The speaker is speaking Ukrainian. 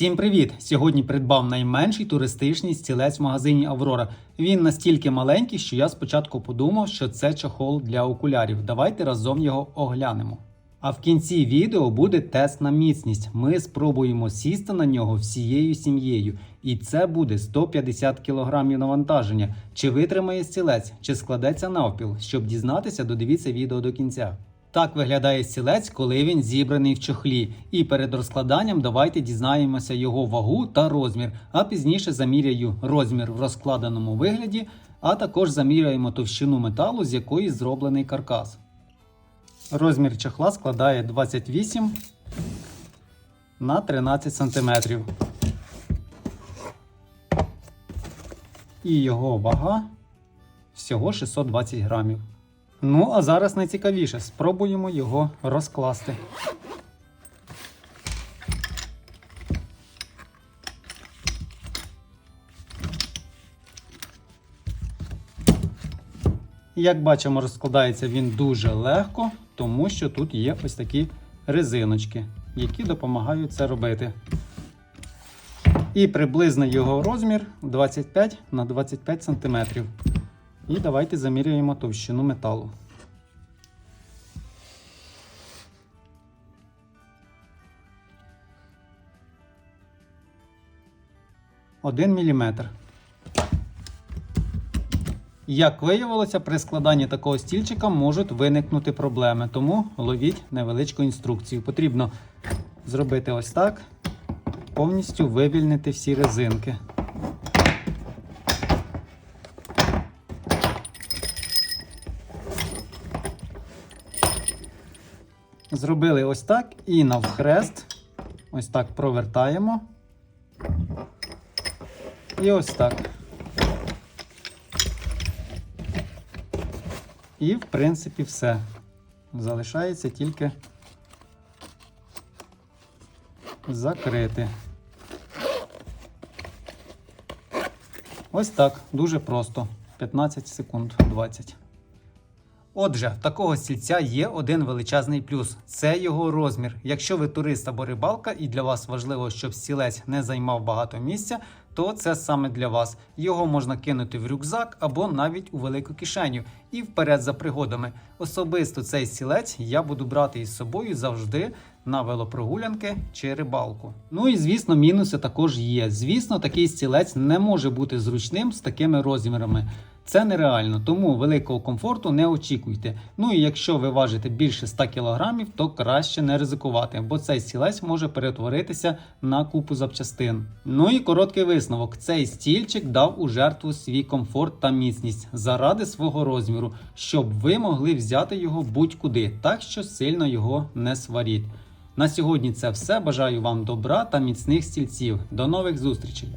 Всім привіт! Сьогодні придбав найменший туристичний стілець в магазині Аврора. Він настільки маленький, що я спочатку подумав, що це чохол для окулярів. Давайте разом його оглянемо. А в кінці відео буде тест на міцність. Ми спробуємо сісти на нього всією сім'єю. І це буде 150 кг навантаження. Чи витримає стілець, чи складеться навпіл. Щоб дізнатися, додивіться відео до кінця. Так виглядає стілець, коли він зібраний в чохлі. І перед розкладанням давайте дізнаємося його вагу та розмір, а пізніше заміряю розмір в розкладеному вигляді, а також заміряємо товщину металу, з якої зроблений каркас. Розмір чохла складає 28 на 13 см. І його вага всього 620 грамів. Ну, а зараз найцікавіше. Спробуємо його розкласти. Як бачимо, розкладається він дуже легко, тому що тут є ось такі резиночки, які допомагають це робити. І приблизний його розмір 25 на 25 см. І давайте заміряємо товщину металу. Один міліметр. Як виявилося, при складанні такого стільчика можуть виникнути проблеми, тому ловіть невеличку інструкцію. Потрібно зробити ось так, повністю вивільнити всі резинки. Зробили ось так і навхрест. Ось так провертаємо. І ось так. І, в принципі, все. Залишається тільки закрити. Ось так, дуже просто. 15 секунд 20. Отже, в такого стільця є один величезний плюс це його розмір. Якщо ви турист або рибалка, і для вас важливо, щоб стілець не займав багато місця, то це саме для вас. Його можна кинути в рюкзак або навіть у велику кишеню і вперед за пригодами. Особисто цей стілець я буду брати із собою завжди на велопрогулянки чи рибалку. Ну і звісно, мінуси також є. Звісно, такий стілець не може бути зручним з такими розмірами. Це нереально, тому великого комфорту не очікуйте. Ну і якщо ви важите більше 100 кг, то краще не ризикувати, бо цей стілець може перетворитися на купу запчастин. Ну і короткий висновок: цей стільчик дав у жертву свій комфорт та міцність заради свого розміру, щоб ви могли взяти його будь-куди, так що сильно його не сваріть. На сьогодні це все. Бажаю вам добра та міцних стільців. До нових зустрічей!